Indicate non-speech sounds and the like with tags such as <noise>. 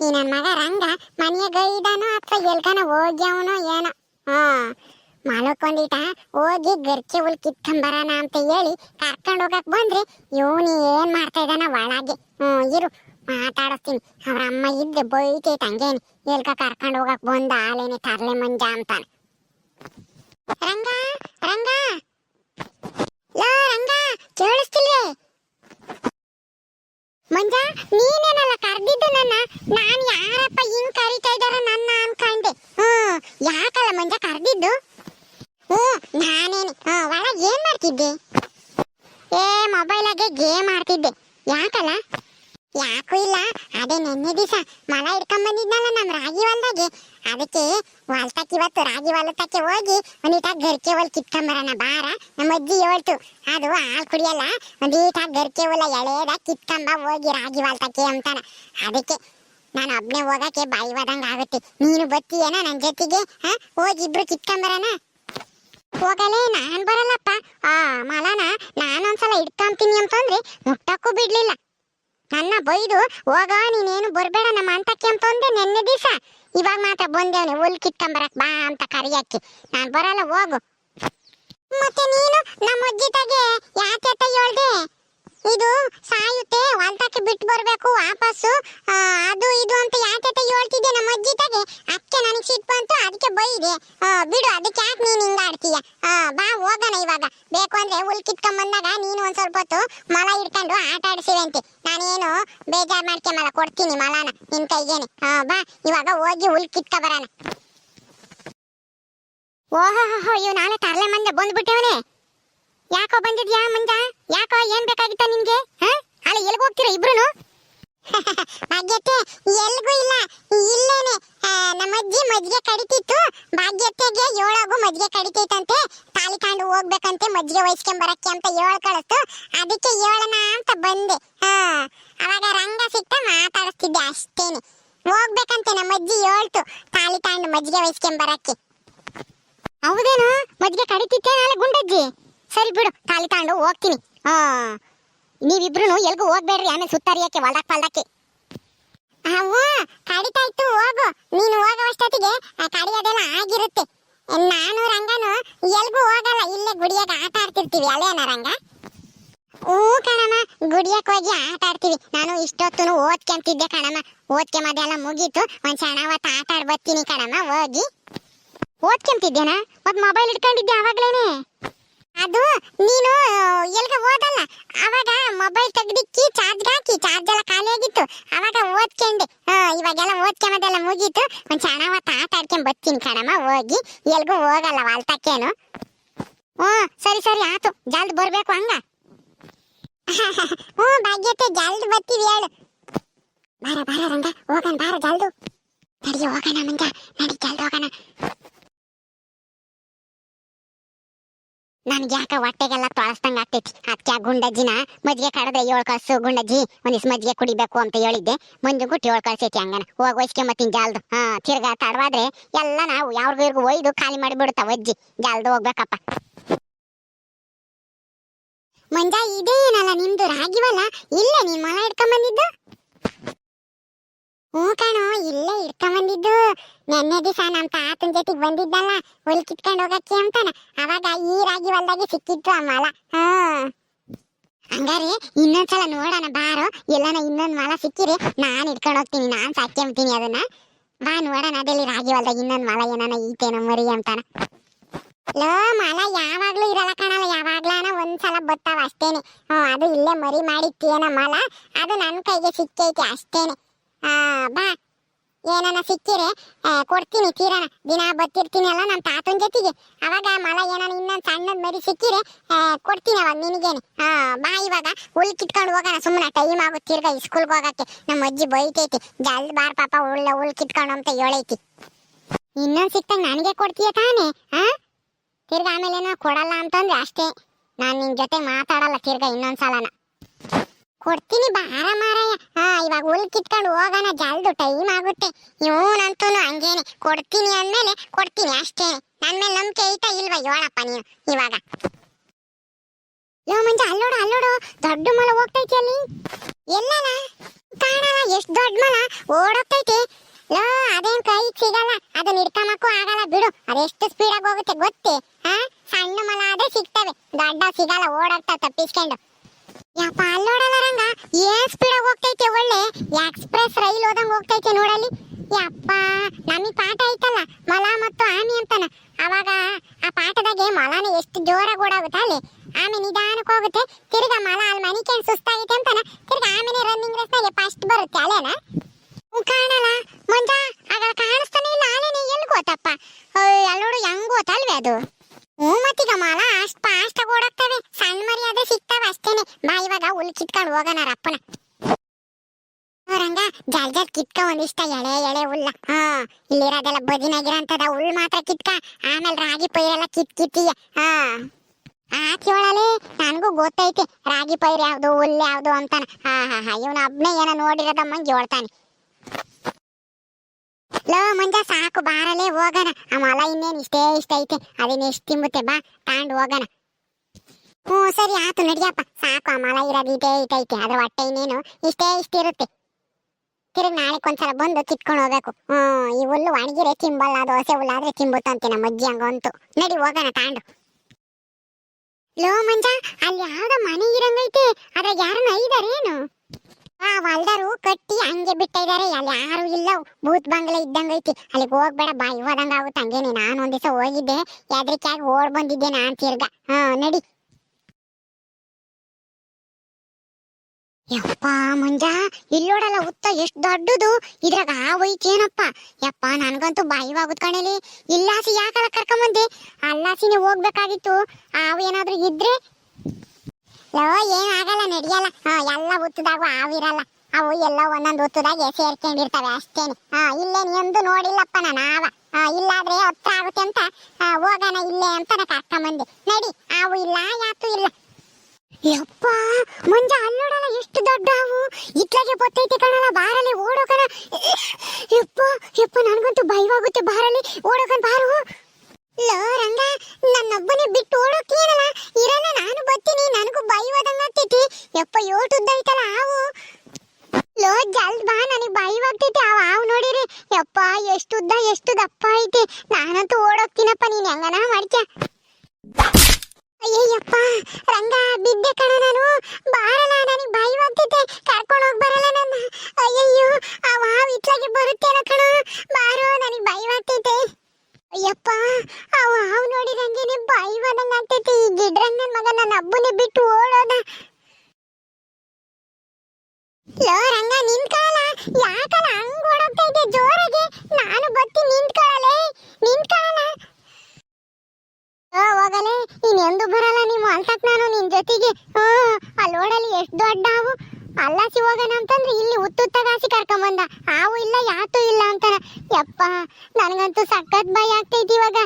ಈ ನನ್ನ ಮಗ ರಂಗ ಮನೆಯ ಇದಾನೋ ಅಥವಾ ಎಲ್ಕನ ಹೋಗ್ಯವನೋ ಏನೋ? ಹಾ ಮಲ್ಕೊಂಡಿಟ ಹೋಗಿ ಗರ್ಚೆ ಹುಲ್ ಕಿತ್ಕೊಂಬರೋಣ ಅಂತ ಹೇಳಿ ಕರ್ಕೊಂಡು ಹೋಗಕ್ ಬಂದ್ರೆ ಇವನು ಏನ್ ಮಾಡ್ತಾ ಇದ್ದಾನ ಒಳಗೆ. ಹ್ಮ್ ಇರು, ಮಾತಾಡಿಸ್ತೀನಿ. ಅವ್ರ ಅಮ್ಮ ಇದ್ರೆ ಬೈತೈತೆ ಹಂಗೇನಿ. ಎಲ್ಕ ಕರ್ಕೊಂಡು ಹೋಗಕ್ ಬಂದ ಆಲೇನೆ ತರ್ಲೆ ಮಂಜ ಅಂತಾನೆ. ರಂಗ ರಂಗ. ಲೋ, ರಂಗ, ಕೇಳಿಸ್ತಿಲ್ವೇ? ಮಂಜ ನೀನೇನಲ್ಲ ಕರೆದಿದ್ದು ನನ್ನ? ನಾನು ಯಾರಪ್ಪ ಹಿಂಗ್ ಕರಿತಾ ಇದಾರ ನನ್ನ ಅನ್ಕಂಡೆ ಹ್ಮ್ ಯಾಕಲ್ಲ ಮಂಜ ಕರ್ದಿದ್ದು ಹ್ಮ್ ನಾನೇನೆ ಹಾ ಒಳಗೆ ಏನ್ ಮಾಡ್ತಿದ್ದೆ ಏ ಮೊಬೈಲಾಗೆ ಗೇಮ್ ಆಡ್ತಿದ್ದೆ ಯಾಕಲ್ಲ ಯಾಕೂ ಇಲ್ಲ ಅದೇ ನೆನ್ನೆ ದಿವಸ ಮಳ ಹಿಡ್ಕೊಂಡ್ ಬಂದಿದ್ನಲ್ಲ ನಮ್ ಅದಕ್ಕೆ ಹೊಲ್ತಕ್ಕೆ ಇವತ್ತು ರಾಗಿ ಹೊಲತಕ್ಕೆ ಹೋಗಿ ಒಂದೀಟ ಗರ್ಕೆ ಹೊಲ್ ಕಿತ್ಕೊಂಬರೋಣ ಬಾರ. ನಮ್ಮ ಅಜ್ಜಿ ಹೇಳ್ತು, ಅದು ಹಾಲು ಕುಡಿಯಲ್ಲ ಒಂದೀಟ ಗರ್ಕೆ ಹೊಲ ಎಳೆದ ಕಿತ್ಕೊಂಬ ಹೋಗಿ ರಾಗಿ ಹೊಲ್ತಕ್ಕೆ ಅಂತಾನ. ಅದಕ್ಕೆ ನಾನು ಒಬ್ನೇ ಹೋಗಕ್ಕೆ ಬಾಯಿ ಹೋದಂಗ ಆಗುತ್ತೆ. ನೀನು ಬತ್ತೀಯೇನ ನನ್ನ ಜೊತೆಗೆ? ಹಾ? ಹೋಗಿ ಇಬ್ರು ಕಿತ್ಕೊಂಬರೋಣ. ಹೋಗಲೇ ನಾನು ಬರಲ್ಲಪ್ಪ. ಆ ಮಲನ ನಾನೊಂದ್ಸಲ ಇಟ್ಕೊಂತೀನಿ ಅಂತಂದ್ರೆ ಮುಟ್ಟಕ್ಕೂ ಬಿಡ್ಲಿಲ್ಲ. ನನ್ನ ಬೈದು ಹೋಗ, ನೀನೇನು ಬರಬೇಡ ನಮ್ಮ ಅಂತ ಕೆಂಪಂದೆ ನೆನ್ನೆ ದಿವಸ. ಇವಾಗ ಮಾತ್ರ ಬಂದೇವನೆ ಹುಲ್ ಕಿತ್ಕೊಂಬರಕ್ ಬಾ ಅಂತ ಕರಿಯಕ್ಕೆ ನಾನು ಬರಲ್ಲ, ಹೋಗು. ಮತ್ತೆ ನೀನು ನಮ್ಮ ಅಜ್ಜಿ ತಗೆ ಯಾಕೆ ಹೇಳ್ದೆ? ಇದು ಸಾಯುತ್ತೆ, ಹೊಲ್ತಕ್ಕೆ ಬಿಟ್ಟು ಬರಬೇಕು, ವಾಪಸ್ಸು. ಅದು ಇದು ಅಂತ ಯಾಕೆ ಹೇಳ್ತಿದ್ದೆ ನಮ್ಮ ಅಜ್ಜಿ ತಗೆ? ಅಕ್ಕ ನನಗೆ ಸಿಟ್ ಬಂತು, ಅದಕ್ಕೆ ಬೈದೆ. ಬಿಡು, ಅದಕ್ಕೆ ಯಾಕೆ ನೀನು ಹಿಂಗೆ ಆಡ್ತೀಯ ಬಾ, ಹೋಗೋಣ ಇವಾಗ. ಬೇಕು ಅಂದ್ರೆ ಹುಲ್ ಕಿತ್ಕೊಂಡ್ ಬಂದಾಗ ನೀನು ಒಂದ್ ಸ್ವಲ್ಪ ಹೊತ್ತು ಮಲ ಹಿಡ್ಕೊಂಡು ಆಟ ಆಡಿಸಿವಂತೆ ನಾನೇನು ಬೇಜಾರ್ ಮಲ ಕೊಡ್ತೀನಿ ಮಲಾನ ನಿನ್ ಕೈಗೇನೆ. ಬಾ, ಇವಾಗ ಹೋಗಿ ಹುಲ್ ಕಿತ್ಕ ಬರೋಣ. ಓಹೋ ಇವ್ ನಾಳೆ ತರಲೆ ಮಂದೆ ಬಂದ್ಬಿಟ್ಟವನೆ? ಯಾಕೋ ಬಂದಿದ್ಯಾ ಮಂಜ? ಯಾಕೋ ಏನ್ ಬೇಕಾಗಿತ್ತ ನಿನ್ಗೆ? ಅಲ್ಲಿ ಎಲ್ಗ ಹೋಗ್ತೀರಾ ಇಬ್ರುನು? <laughs> ಭಾಗ್ಯತೆ, ಎಲ್ಗೂ ಇಲ್ಲ. ಇಲ್ಲೇನೆ. ನಮ್ಮ ಅಜ್ಜಿ ಮಜ್ಜಿಗೆ ಕಡಿತಿತ್ತು. ಭಾಗ್ಯತೆಗೆ ಏಳಾಗು ಮಜ್ಜಿಗೆ ಕಡಿತೈತಂತೆ. ತಾಲಿ ಕಾಂಡು ಹೋಗ್ಬೇಕಂತೆ ಮಜ್ಜಿಗೆ ವಹಿಸ್ಕೊಂಡ್ ಬರಕ್ಕೆ ಅಂತ ಏಳ್ ಕಳಿಸ್ತು. ಅದಕ್ಕೆ ಏಳನ ಅಂತ ಬಂದೆ. ಹಾ. ಅವಾಗ ರಂಗ ಸಿಕ್ತ ಮಾತಾಡಿಸ್ತಿದ್ದೆ ಅಷ್ಟೇನೆ. ಹೋಗ್ಬೇಕಂತೆ ನಮ್ಮ ಅಜ್ಜಿ ಹೇಳ್ತು ತಾಲಿ ಕಾಂಡು ಮಜ್ಜಿಗೆ ವಹಿಸ್ಕೊಂಡ್ ಬರಕ್ಕೆ. ಹೌದೇನೋ? ಮಜ್ಜಿಗೆ ಕಡಿತಿತ್ತೆ ನಾಳೆ ಗುಂಡಜ್ಜಿ? ಸರಿ ಬಿಡು ತಾಳಿ ತಗೊಂಡು ಹೋಗ್ತೀನಿ. ಹಾ. ನೀವಿಬ್ರು ಎಲ್ಗೂ ಹೋಗ್ಬೇಡ್ರಿ ಆಮೇಲೆ ಸುತ್ತರಿಯಕ್ಕೆ ಒಳಕ್ ಪಲ್ದಕ್ಕೆ. ಅವ್ವ ಕಡಿತಾ ಇತ್ತು ಹೋಗು. ನೀನು ಹೋಗೋಷ್ಟೊತ್ತಿಗೆ ಆ ಕಡಿಯೋದೆಲ್ಲ ಆಗಿರುತ್ತೆ. ನಾನು ರಂಗನು ಎಲ್ಗೂ ಹೋಗಲ್ಲ ಇಲ್ಲೇ ಗುಡಿಯಾಗ ಆಟ ಆಡ್ತಿರ್ತೀವಿ ಅಲ್ಲೇನ ರಂಗ? ಹ್ಞೂ ಕಣಮ್ಮ ಗುಡಿಯಕ್ಕೆ ಹೋಗಿ ಆಟ ಆಡ್ತೀವಿ. ನಾನು ಇಷ್ಟೊತ್ತು ಓದ್ಕೊಂತಿದ್ದೆ ಕಣಮ್ಮ. ಓದ್ಕೊಂಬದೆಲ್ಲ ಮುಗೀತು. ಒಂದ್ ಸಣ್ಣ ಹೊತ್ತು ಆಟ ಆಡ್ ಬರ್ತೀನಿ ಕಣಮ್ಮ ಹೋಗಿ. ಓದ್ಕೊಂತಿದ್ದೇನಾ ಮತ್ ಮೊಬೈಲ್ ಇಟ್ಕೊಂಡಿದ್ದೆ ಅವಾಗ್ಲೇನೆ ಅದು ನೀನು ಎಲ್ಗ ಓದಲ್ಲ? ಅವಾಗ ಮೊಬೈಲ್ ತೆಗ್ದಿಕ್ಕಿ ಚಾರ್ಜ್ ಹಾಕಿ ಚಾರ್ಜ್ ಎಲ್ಲ ಖಾಲಿ ಆಗಿತ್ತು. ಅವಾಗ ಓದ್ಕೊಂಡೆ. ಇವಾಗೆಲ್ಲ ಓದ್ಕೊಂಬದೆಲ್ಲ ಮುಗೀತು. ಒಂದ್ ಹೊತ್ತು ಆಟ ಆಡ್ಕೊಂಡ್ ಬರ್ತೀನಿ ಕಣಮ್ಮ, ಹೋಗಿ. ಎಲ್ಗೂ ಹೋಗಲ್ಲ ವಾಲ್ತಕ್ಕೇನು. ಹ್ಞೂ, ಸರಿ ಸರಿ, ಆತು. ಜಲ್ದ್ ಬರ್ಬೇಕು ಹಂಗ. ಹ್ಞೂ, ಭಾಗ್ಯತೆ, ಜಲ್ದ್ ಬರ್ತೀವಿ ಹೇಳು. ಬಾರ ಬಾರ ರಂಗ, ಹೋಗಣ, ಬಾರ ಜಲ್ದು. ನಡಿ, ಹೋಗೋಣ ಮಂಜ ನಡಿ, ಜಲ್ದ್ ಹೋಗೋಣ. ನನ್ಗೆ ಯಾಕ ಹೊಟ್ಟೆಗೆಲ್ಲ ತೊಳಸ್ದಂಗ ಆಗ್ತೈತಿ? ಅದಕ್ಕೆ ಗುಂಡಜ್ಜಿನ ಮಜ್ಜಿಗೆ ಕಡದೆ ಏಳು ಕಳ್ಸು ಗುಂಡಜ್ಜಿ ಒಂದಿಸ್ ಮಜ್ಜಿಗೆ ಕುಡಿಬೇಕು ಅಂತ ಹೇಳಿದ್ದೆ. ಮಂಜು ಗುಟ್ಟು ಏಳು ಕಳ್ಸೈತಿ ಹಂಗನ. ಹೋಗಿ ಒಯ್ಸ್ಕೊಂಬತ್ತೀನಿ ಜಾಲ್ದು. ಹಾ, ತಿರ್ಗಾ ತಡವಾದ್ರೆ ಎಲ್ಲ ನಾವು ಯಾವ್ರಿಗೂ ಇವ್ರಿಗೂ ಒಯ್ದು ಖಾಲಿ ಮಾಡಿಬಿಡ್ತಾವ ಅಜ್ಜಿ. ಜಾಲ್ದು ಹೋಗ್ಬೇಕಪ್ಪ. ಮಂಜ, ಇದೇನಲ್ಲ ನಿಮ್ದು ರಾಗಿವಲ್ಲ ಇಲ್ಲ ನೀನ್ ಮಲ ಬಂದಿದ್ದು ಹ್ಞೂ ಕಣೋ, ಇಲ್ಲೇ ಇಟ್ಕೊಂಡ್ಬಂದಿದ್ದು ನೆನ್ನೆ ದಿವಸ ನಮ್ಮ ತಾತನ ಜೊತೆಗೆ ಬಂದಿದ್ದಲ್ಲ, ಹೊಲ್ ಕಿತ್ಕೊಂಡು ಹೋಗಕ್ಕೆ ಅಂತಾನ. ಅವಾಗ ಈ ರಾಗಿ ಹೊಲ್ದಾಗೆ ಸಿಕ್ಕಿತ್ತು ಆ ಮಲ. ಹಾ. ಹಂಗಾರೆ ಇನ್ನೊಂದ್ಸಲ ನೋಡೋಣ, ಬಾರೋ. ಎಲ್ಲಾನ ಇನ್ನೊಂದು ಮಲ ಸಿಕ್ಕಿರಿ. ನಾನು ಇಟ್ಕೊಂಡು ಹೋಗ್ತೀನಿ, ನಾನು ಸಾಕ್ಯಂತೀನಿ ಅದನ್ನ. ಬಾ ನೋಡೋಣ, ಅದಲ್ಲಿ ರಾಗಿ ಹೊಲ್ದಾಗ ಇನ್ನೊಂದು ಮಲ ಏನಾನ ಈತೇನೋ ಮರಿ ಅಂತಾನ. ಲೋ, ಮಲ, ಯಾವಾಗ್ಲೂ ಇರಲ್ಲ ಕಣಲ್ಲ, ಯಾವಾಗ್ಲಾನ ಒಂದ್ಸಲ ಬತ್ತಾವ ಅಷ್ಟೇನೆ. ಹ್ಞೂ, ಅದು ಇಲ್ಲೇ ಮರಿ ಮಾಡಿತ್ತೇನ ಮಲ? ಅದು ನನ್ನ ಕೈಗೆ ಸಿಕ್ಕೈತಿ ಅಷ್ಟೇನೆ. ಬಾ. ಏನಾನ ಸಿಕ್ಕಿರೆ ಆ, ಕೊಡ್ತೀನಿ ತೀರಣ. ದಿನ ಬತ್ತಿರ್ತೀನಿ ಅಲ್ಲ ನಮ್ಮ ತಾತನ ಜೊತೆಗೆ. ಅವಾಗ ಮಲ ಏನಾನ ಇನ್ನೊಂದು ಸಣ್ಣದ ಮರಿ ಸಿಕ್ಕಿರೆ ಕೊಡ್ತೀನಿ ಅವಾಗ ನಿನಗೇನೆ. ಹಾ ಬಾ ಇವಾಗ. ಹುಲ್ ಕಿತ್ಕೊಂಡು ಹೋಗೋಣ ಸುಮ್ಮನೆ ಟೈಮ್ ಆಗುತ್ತೆ ತಿರ್ಗಾ ಸ್ಕೂಲ್ಗೆ ಹೋಗಕ್ಕೆ. ನಮ್ಮ ಅಜ್ಜಿ ಬೈತೈತಿ. ಜಲ್ದಿ ಬಾರ್ ಪಾಪ ಉಳ್ಳ ಹುಲ್ ಕಿತ್ಕೊಂಡು ಅಂತ ಹೇಳೈತಿ. ಇನ್ನೊಂದು ಸಿಕ್ತಂಗೆ ನನಗೆ ಕೊಡ್ತೀಯ ತಾನೇ ಹಾ ತಿರ್ಗಾ ಆಮೇಲೆ ಏನೋ ಕೊಡಲ್ಲ ಅಂತಂದ್ರೆ ಅಷ್ಟೇ. ನಾನು ನಿನ್ ಜೊತೆ ಮಾತಾಡಲ್ಲ ತಿರ್ಗಾ ಇನ್ನೊಂದ್ಸಲನ. ಕೊಡ್ತೀನಿ ಬಾರ ಮಾರಾಯ ಹಾ, ಇವಾಗ ಹುಲ್ ಕಿತ್ಕೊಂಡು ಹೋಗೋಣ, ಜಲ್ದು ಟೈಮ್ ಆಗುತ್ತೆ. ಇವನಂತೂ ಹಂಗೇನೆ. ಕೊಡ್ತೀನಿ ಅಂದ್ಮೇಲೆ ಕೊಡ್ತೀನಿ ಅಷ್ಟೇ. ನನ್ನ ಮೇಲೆ ನಂಬಿಕೆ ಐತಾ ಇಲ್ವಾ ಹೇಳಪ್ಪ ನೀನು ಇವಾಗ? ಯೋ, ಮಂಜ, ಅಲ್ಲೋಡು ಅಲ್ಲೋಡು. ದೊಡ್ಡ ಮಲ ಹೋಗ್ತೈತಿ ಅಲ್ಲಿ. ಎಲ್ಲನ? ಕಾಣಲ್ಲ, ಎಷ್ಟು ದೊಡ್ಡ ಮಲ. ಓಡೋಗ್ತೈತಿ. ಲೋ, ಅದೇನ್ ಕೈ ಸಿಗಲ್ಲ. ಅದನ್ನ ಹಿಡ್ಕಮಕ್ಕೂ ಆಗಲ್ಲ. ಬಿಡು ಅದೆಷ್ಟು ಸ್ಪೀಡಾಗಿ ಹೋಗುತ್ತೆ ಗೊತ್ತೇ? ಹಾ, ಸಣ್ಣ ಮಲ ಆದ್ರೆ ಸಿಗ್ತವೆ. ದೊಡ್ಡ ಸಿಗಲ್ಲ, ಓಡಾಡ್ತಾ ತಪ್ಪಿಸ್ಕೊಂಡು. ಯಪ್ಪ ಅಲ್ಲೋಡಲ್ಲ ರಂಗ? ಏನ್ ಸ್ಪೀಡಾಗಿ ಹೋಗ್ತೈತೆ ಒಳ್ಳೆ? ಎಕ್ಸ್ಪ್ರೆಸ್ ರೈಲ್ ಹೋದಂಗ್ ಹೋಗ್ತೈತೆ ನೋಡಲ್ಲಿ? ಯಪ್ಪ, ನಮಗೆ ಪಾಠ ಐತಲ್ಲ, ಮಲ ಮತ್ತು ಆಮಿ ಅಂತಾನ. ಅವಾಗ ಆ ಪಾಠದಾಗೆ ಮೊಲನ ಎಷ್ಟು ಜೋರಾಗಿ ಓಡಾಗುತ್ತೆ ಅಲ್ಲಿ? ಆಮೆ ನಿಧಾನಕ್ಕೆ ಹೋಗುತ್ತೆ. ತಿರ್ಗಾ ಮಲ ಅಲ್ಲಿ ಮನಿಕೇನ್ ಸುಸ್ತಾಗೈತೆ ಅಂತಾನ. ತಿರ್ಗಾ ಆಮೇಲೆ ರನ್ನಿಂಗ್ ರೇಸ್ನಾಗೆ ಫಸ್ಟ್ ಬರುತ್ತೆ ಅಲ್ಲೇನಾ? ಹ್ಞೂ ಕಾಣಲ್ಲ. ಮಂಜ ಆಗ ಕಾಣಿಸ್ತಾನೆ ಇಲ್ಲ ಆಲೇನೆ ಎಲ್ಲಿ ಗೊತ್ತಪ್ಪ? ಅಲ್ಲೋಡು ಹೆಂಗ್ ಗೊತ್ತಲ್ವೇ ಅದು ಹ್ಞೂ ಮತ್ತೀಗ ಮಾಲ ಅಷ್ಟ್ ಫಾಸ್ಟಾಗಿ ಓಡಾಕ್ತವೆ ಸಣ್ಣ ಮರಿ ಅದೇ ಸಿಗ್ತಾವೆ ಅಷ್ಟೇನೆ ಬಾ ಇವಾಗ ಹುಲ್ ಕಿತ್ಕೊಂಡು ಹೋಗೋಣ ಅಪ್ಪನ ರಂಗ, ಜಲ್ ಜಲ್ ಕಿತ್ಕ ಒಂದಿಷ್ಟ ಎಳೆ ಎಳೆ ಹುಲ್ಲ ಹಾ, ಇಲ್ಲಿರೋದೆಲ್ಲ ಬದಿನಾಗಿರಂತದ ಹುಲ್ ಮಾತ್ರ ಕಿತ್ಕ. ಆಮೇಲೆ ರಾಗಿ ಪೈರೆಲ್ಲ ಕಿತ್ ಕಿತ್ತೀಯ ಹಾ. ಆಚೆಯೊಳಲೆ ನನಗೂ ಗೊತ್ತೈತಿ, ರಾಗಿ ಪೈರ್ ಯಾವ್ದು ಹುಲ್ಲು ಯಾವ್ದು ಅಂತಾನ. ಹಾ ಹಾ ಹಾ, ಇವನು ಒಬ್ನೇ ಏನೋ ನೋಡಿರೋದಮ್ಮಂಗೆ ಹೇಳ್ತಾನೆ. ಲೋ ಮಂಜ, ಸಾಕು, ಬಾರಲೇ, ಹೋಗೋಣ. ಆ ಮಲ ಇನ್ನೇನು ಇಷ್ಟೇ ಇಷ್ಟ ಐತೆ. ಅದೇನು ಎಷ್ಟು ತಿಂಬುತ್ತೆ ಬಾ, ತಾಂಡ್ ಹೋಗೋಣ. ಹ್ಞೂ, ಸರಿ ಆತು ನಡಿಯಪ್ಪ ಸಾಕು ಮಲ ಇರೋದು, ಇದೇ ಇದೈತೆ. ಅದ್ರ ಹೊಟ್ಟೆ ಇನ್ನೇನು? ಇಷ್ಟೇ ಇಷ್ಟ ಇರುತ್ತೆ ತಿರುಗಿ ನಾಳೆ ಒಂದ್ಸಲ ಬಂದು ಕಿತ್ಕೊಂಡು ಹೋಗ್ಬೇಕು. ಹ್ಞೂ, ಈ ಹುಲ್ಲು ಒಣಗಿರೆ ತಿಂಬಲ್ಲ, ದೋಸೆ ಹುಲ್ಲಾದ್ರೆ ತಿಂಬುತ್ತಂತೆ ನಮ್ಮ ಅಜ್ಜಿ ಹಂಗಂತು. ನಡಿ, ಹೋಗೋಣ, ತಾಂಡು. ಲೋ, ಮಂಜ, ಅಲ್ಲಿ ಯಾವ್ದ ಮನೆ ಇರಂಗೈತೆ. ಅದ್ರಾಗ ಯಾರನ್ನ ಐದಾರೇನು? ಆ ಹೊಲ್ದಾರು ಕಟ್ಟಿ ಹಂಗೆ ಬಿಟ್ಟಿದ್ದಾರೆ ಅಲ್ಲಿ ಯಾರು ಇಲ್ಲ. ಭೂತ್ ಬಂಗ್ಲೆ ಇದ್ದಂಗೈತಿ. ಅಲ್ಲಿಗೆ ಹೋಗ್ಬೇಡ, ಬಾ ಹೋದಂಗ ಆಗುತ್ತೆ ಹಂಗೇನೆ, ನಾನು ಒಂದ್ ದಿವಸ ಹೋಗಿದ್ದೆ. ಎದ್ರಿಕಾಗಿ ಓಡ್ ಬಂದಿದ್ದೆ ನಾನ್ ತಿರ್ಗ. ಹಾ ನಡಿ. ಯಪ್ಪ ಮುಂಜ ಇಲ್ಲೋಡಲ್ಲ ಉತ್ತ ಎಷ್ಟು ದೊಡ್ಡದು. ಇದ್ರಾಗ ಆ ಒಯ್ತೇನಪ್ಪ ಯಪ್ಪ, ನನ್ಗಂತೂ ಬಾಯಿವಾಗುದ್ ಕಣಲಿ. ಇಲ್ಲಾಸಿ ಯಾಕಲ್ಲ ಕರ್ಕೊಂಬಂದೆ? ಅಲ್ಲಾಸಿನೇ ಹೋಗ್ಬೇಕಾಗಿತ್ತು. ಹಾವು ಏನಾದ್ರೂ ಇದ್ರೆ? ಲೋ, ಏನ್ ಆಗಲ್ಲ, ನಡಿಯಲ್ಲ. ಎಲ್ಲ ಉತ್ತದಾಗೂ ಆವಿರಲ್ಲ ಅವು ಎಲ್ಲ ಒಂದೊಂದು ಉತ್ತದಾಗೆ ಸೇರ್ಕೊಂಡಿರ್ತವೆ ಅಷ್ಟೇನೆ. ಹಾ, ಇಲ್ಲೇನು ಎಂದು ನೋಡಿಲ್ಲಪ್ಪ ನಾನು ಆವ. ಇಲ್ಲಾದ್ರೆ ಹತ್ರ ಆಗುತ್ತೆ ಅಂತ. ಹೋಗೋಣ ಇಲ್ಲೇ ಅಂತ ನಾ ಕರ್ಕೊಂಬಂದೆ. ನಡಿ ಹಾವು ಇಲ್ಲ, ಯಾತು ಇಲ್ಲ. ಯಪ್ಪ ಮುಂಜ ಅಲ್ಲೋಡಲ್ಲ ಎಷ್ಟು ದೊಡ್ಡ ಹಾವು ಇತ್ಲಾಗೆ ಬತ್ತೈತೆ ಕಣಲ್ಲ ಬಾರಲಿ ಓಡೋಕಣ ಯಪ್ಪ ಯಪ್ಪ ನನಗಂತೂ ಭಯವಾಗುತ್ತೆ ಬಾರಲಿ ಓಡೋಕನ್ ಬಾರು ಲೋ ರಂಗ ನನ್ನೊಬ್ಬನೇ ಬಿಟ್ಟು ಓಡೋಕೇನಲ್ಲ ಇರಲ್ಲ ನಾನು ಬರ್ತೀನಿ ನನಗೂ ಭಯವಾದಂಗ ಆಗ್ತೈತಿ ಯಪ್ಪ ಯೋಟುದ್ದ ಐತಲ್ಲ ಹಾವು ಲೋ ಜಲ್ದ್ ಬಾ ನನಗೆ ಭಯವಾಗ್ತೈತಿ ಆ ಹಾವು ನೋಡಿರಿ ಯಪ್ಪ ಎಷ್ಟು ಉದ್ದ ಎಷ್ಟು ದಪ್ಪ ಐತಿ ನಾನಂತೂ ಓಡೋಗ್ತೀನಪ್ಪ ನೀನ್ ಹೆಂಗನ ಮಾಡ್ತ್ಯ ಅಯ್ಯಯ್ಯಪ್ಪ ರಂಗ ಬಿದ್ದೆ ಕಣ ನಾನು. ಬಾರಲ್ಲ, ನನಗೆ ಭಯವಾಗ್ತೈತೆ ಕರ್ಕೊಂಡು ಹೋಗಿ ಬರಲ್ಲ ನನ್ನ. ಅಯ್ಯಯ್ಯೋ, ಆ ವಾವ್ ಇತ್ಲಾಗೆ ಬರುತ್ತೇನೋ ಕಣ. ಬಾರೋ, ನನಗೆ ಭಯವಾಗ್ತೈತೆ ಅಯ್ಯಪ್ಪ ಅವ ಹಾವು ನೋಡಿದಂಗೆನೆ ಬಾಯಿ ಬಂದಂಗ ಆಗ್ತೈತೆ. ಈ ಗಿಡ್ರಂಗ್ ನನ್ನ ಮಗ ನನ್ನ ಅಬ್ಬನೇ ಬಿಟ್ಟು ಓಡೋದ. ಲೋ ರಂಗ ನಿಂತ್ಕೊಳ್ಳ ಯಾಕಲ್ಲ ಹಂಗ್ ಓಡೋಗ್ತೈತೆ ಜೋರಾಗಿ. ನಾನು ಬತ್ತಿ ನಿಂತ್ಕೊಳ್ಳಲೆ. ನಿಂತ್ಕೊಳ್ಳ ಓ ಹೋಗಲೆ. ನೀನ್ ಎಂದು ಬರಲ್ಲ ನಿಮ್ಮ ಅಂತಕ್ ನಾನು ನಿನ್ ಜೊತೆಗೆ. ಅಲ್ಲಿ ಓಡಲಿ ಎಷ್ಟು ದೊಡ್ಡ ಹಾವು. ಅಲ್ಲಾಸಿ ಹೋಗೋಣ ಅಂತಂದ್ರೆ ಇಲ್ಲಿ ಉತ್ತುತ್ತಗಾಸಿ ಕರ್ಕೊಂಬಂದ. ಹಾವು ಇಲ್ಲ, ಯಾತು ಇಲ್ಲ ಅಂತಾರ. ಯಪ್ಪ, ನನಗಂತೂ ಸಖತ್ ಭಯ ಆಗ್ತೈತಿ ಇವಾಗ.